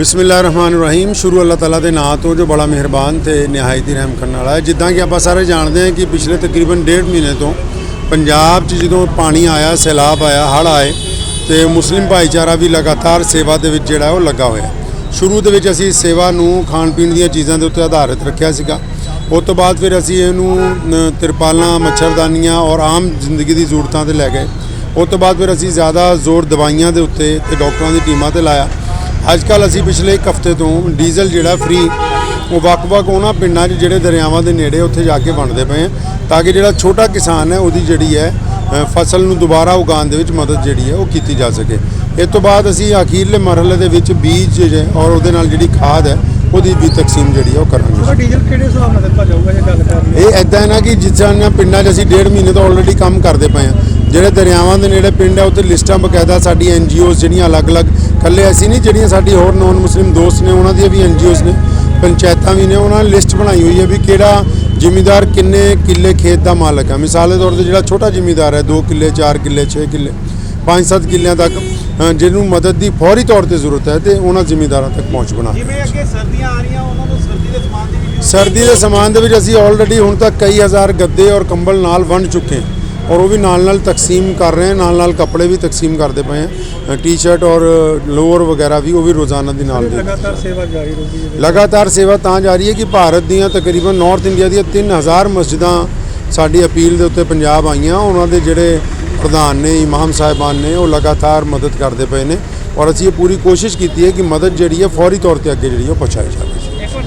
ਬਿਸਮਿਲ੍ਲਾਹਿਰਰਹਿਮਾਨਿਰਰਹੀਮ। ਸ਼ੁਰੂ ਅੱਲਾਹ ਤਾਲਾ ਦੇ ਨਾਂ ਤੋਂ ਜੋ ਬੜਾ ਮਿਹਰਬਾਨ ਤੇ ਨਿਹਾਇਤ ਹੀ ਰਹਿਮ ਕਰਨ ਵਾਲਾ ਹੈ। ਜਿੱਦਾਂ ਕਿ ਆਪਾਂ ਸਾਰੇ ਜਾਣਦੇ ਹਾਂ ਕਿ ਪਿਛਲੇ ਤਕਰੀਬਨ ਡੇਢ ਮਹੀਨੇ ਤੋਂ ਪੰਜਾਬ 'ਚ ਜਦੋਂ ਪਾਣੀ ਆਇਆ, ਸੈਲਾਬ ਆਇਆ, ਹੜ੍ਹ ਆਏ, ਤੇ ਮੁਸਲਿਮ ਭਾਈਚਾਰਾ ਵੀ ਲਗਾਤਾਰ ਸੇਵਾ ਦੇ ਵਿੱਚ ਜਿਹੜਾ ਉਹ ਲੱਗਾ ਹੋਇਆ ਸ਼ੁਰੂ ਦੇ ਵਿੱਚ ਅਸੀਂ ਸੇਵਾ ਨੂੰ ਖਾਣ ਪੀਣ ਦੀਆਂ ਚੀਜ਼ਾਂ ਦੇ ਉੱਤੇ ਆਧਾਰਿਤ ਰੱਖਿਆ ਸੀਗਾ। ਉਸ ਤੋਂ ਬਾਅਦ ਫਿਰ ਅਸੀਂ ਇਹਨੂੰ ਤਿਰਪਾਲਾਂ, ਮੱਛਰਦਾਨੀਆਂ ਔਰ ਆਮ ਜ਼ਿੰਦਗੀ ਦੀ ਜ਼ਰੂਰਤਾਂ ਤੇ ਲੈ ਗਏ। ਉਸ ਤੋਂ ਬਾਅਦ ਫਿਰ ਅਸੀਂ ਜ਼ਿਆਦਾ ਜ਼ੋਰ ਦਵਾਈਆਂ ਦੇ ਉੱਤੇ ਤੇ ਡਾਕਟਰਾਂ ਦੀ ਟੀਮਾਂ ਤੇ ਲਾਇਆ। ਅੱਜ ਕੱਲ ਅਸੀਂ ਪਿਛਲੇ ਇੱਕ ਹਫ਼ਤੇ ਤੋਂ ਡੀਜ਼ਲ ਜਿਹੜਾ ਫ੍ਰੀ ਉਹ ਵੱਖ-ਵੱਖ ਉਹਨਾਂ ਪਿੰਡਾਂ 'ਚ ਜਿਹੜੇ ਦਰਿਆਵਾਂ ਦੇ ਨੇੜੇ ਉੱਥੇ ਜਾ ਕੇ ਵੰਡਦੇ ਪਏ ਆ ਤਾਂ ਕਿ ਜਿਹੜਾ ਛੋਟਾ ਕਿਸਾਨ ਹੈ ਉਹਦੀ ਜਿਹੜੀ ਹੈ ਫਸਲ ਨੂੰ ਦੁਬਾਰਾ ਉਗਾਉਣ ਦੇ ਵਿੱਚ ਮਦਦ ਜਿਹੜੀ ਹੈ ਉਹ ਕੀਤੀ ਜਾ ਸਕੇ। ਇਸ ਤੋਂ ਬਾਅਦ ਅਸੀਂ ਅਖੀਰਲੇ ਮਰਹਲੇ ਦੇ ਵਿੱਚ ਬੀਜ ਔਰ ਉਹਦੇ ਨਾਲ ਜਿਹੜੀ ਖਾਦ ਹੈ ਉਹਦੀ ਵੀ ਤਕਸੀਮ ਜਿਹੜੀ ਹੈ ਉਹ ਕਰਾਂਗੇ। ਡੀਜ਼ਲ ਕਿਹੜੇ ਹਿਸਾਬ ਨਾਲ ਦਿੱਤਾ ਜਾਊਗਾ ਜੇ ਗੱਲ ਕਰ ਇਹ ਐਦਾਂ ਹੈ ਨਾ ਕਿ ਜਿਸ ਪਿੰਡਾਂ 'ਚ ਅਸੀਂ ਡੇਢ ਮਹੀਨੇ ਤੋਂ ਆਲਰੇਡੀ ਕੰਮ ਕਰਦੇ ਪਏ ਹਾਂ। ਜਿਹੜੇ ਦਰਿਆਵਾਂ ਦੇ ਨੇੜੇ ਪਿੰਡ ਹੈ ਉੱਥੇ ਲਿਸਟਾਂ ਬਕਾਇਦਾ ਸਾਡੀ ਐਨਜੀਓਜ਼ ਜਿਹੜੀਆਂ ਅਲੱਗ-ਅਲੱਗ ਇਕੱਲੇ ਅਸੀਂ ਨਹੀਂ ਜਿਹੜੀਆਂ ਸਾਡੀ ਹੋਰ ਨੌਨ ਮੁਸਲਿਮ ਦੋਸਤ ਨੇ ਉਹਨਾਂ ਦੀਆਂ ਵੀ ਐਨਜੀਓਜ਼ ਨੇ ਪੰਚਾਇਤਾਂ ਵੀ ਨੇ ਉਹਨਾਂ ਨੇ ਲਿਸਟ ਬਣਾਈ ਹੋਈ ਹੈ ਵੀ ਕਿਹੜਾ ਜ਼ਿਮੀਂਦਾਰ ਕਿੰਨੇ ਕਿੱਲੇ ਖੇਤ ਦਾ ਮਾਲਕ ਹੈ ਮਿਸਾਲ ਦੇ ਤੌਰ ਤੇ ਜਿਹੜਾ ਛੋਟਾ ਜ਼ਿਮੀਂਦਾਰ ਹੈ 2 ਕਿੱਲੇ 4 ਕਿੱਲੇ 6 ਕਿੱਲੇ 5-7 ਕਿੱਲਿਆਂ ਤੱਕ ਜਿਹਨੂੰ ਮਦਦ ਦੀ ਫੌਰੀ ਤੌਰ ਤੇ ਜ਼ਰੂਰਤ ਹੈ ਤੇ ਉਹਨਾਂ ਜ਼ਿਮੀਂਦਾਰਾਂ ਤੱਕ ਪਹੁੰਚ ਬਣਾ ਜਿਵੇਂ ਅੱਗੇ ਸਰਦੀਆਂ ਆ ਰਹੀਆਂ ਉਹਨਾਂ ਨੂੰ ਸਰਦੀ ਦੇ ਸਮਾਨ ਦੀ ਵੀ ਸਰਦੀ ਦੇ ਸਮਾਨ ਦੇ ਵਿੱਚ ਅਸੀਂ ਆਲਰੇਡੀ ਹੁਣ ਤੱਕ ਕਈ ਹਜ਼ਾਰ ਗੱਦੇ ਔਰ ਕੰਬਲ ਨਾਲ ਵੰਡ ਚੁੱਕੇ ਹਾਂ। ਔਰ ਉਹ ਵੀ ਨਾਲ ਨਾਲ ਤਕਸੀਮ ਕਰ ਰਹੇ ਹਾਂ ਨਾਲ ਨਾਲ ਕੱਪੜੇ ਵੀ ਤਕਸੀਮ ਕਰਦੇ ਪਏ ਹਾਂ ਟੀ-ਸ਼ਰਟ ਔਰ ਲੋਅਰ ਵਗੈਰਾ ਵੀ ਉਹ ਵੀ ਰੋਜ਼ਾਨਾ ਦੀ ਨਾਲ ਦੇ ਲਗਾਤਾਰ ਸੇਵਾ ਜਾਰੀ ਰਹੂਗੀ। ਲਗਾਤਾਰ ਸੇਵਾ ਤਾਂ ਜਾਰੀ ਹੈ ਕਿ ਭਾਰਤ ਦੀਆਂ ਤਕਰੀਬਨ ਨਾਰਥ ਇੰਡੀਆ ਦੀਆਂ 3000 ਮਸਜਿਦਾਂ ਸਾਡੀ ਅਪੀਲ ਦੇ ਉੱਤੇ ਪੰਜਾਬ ਆਈਆਂ। ਉਹਨਾਂ ਦੇ ਜਿਹੜੇ ਪ੍ਰਧਾਨ ਨੇ ਇਮਾਮ ਸਾਹਿਬਾਨ ਨੇ ਉਹ ਲਗਾਤਾਰ ਮਦਦ ਕਰਦੇ ਪਏ ਨੇ। ਔਰ ਅਸੀਂ ਇਹ ਪੂਰੀ ਕੋਸ਼ਿਸ਼ ਕੀਤੀ ਹੈ ਕਿ ਮਦਦ ਜਿਹੜੀ ਹੈ ਫੌਰੀ ਤੌਰ ਤੇ ਅੱਗੇ ਜਿਹੜੀ ਉਹ ਪਹੁੰਚਾਈ ਜਾਵੇ।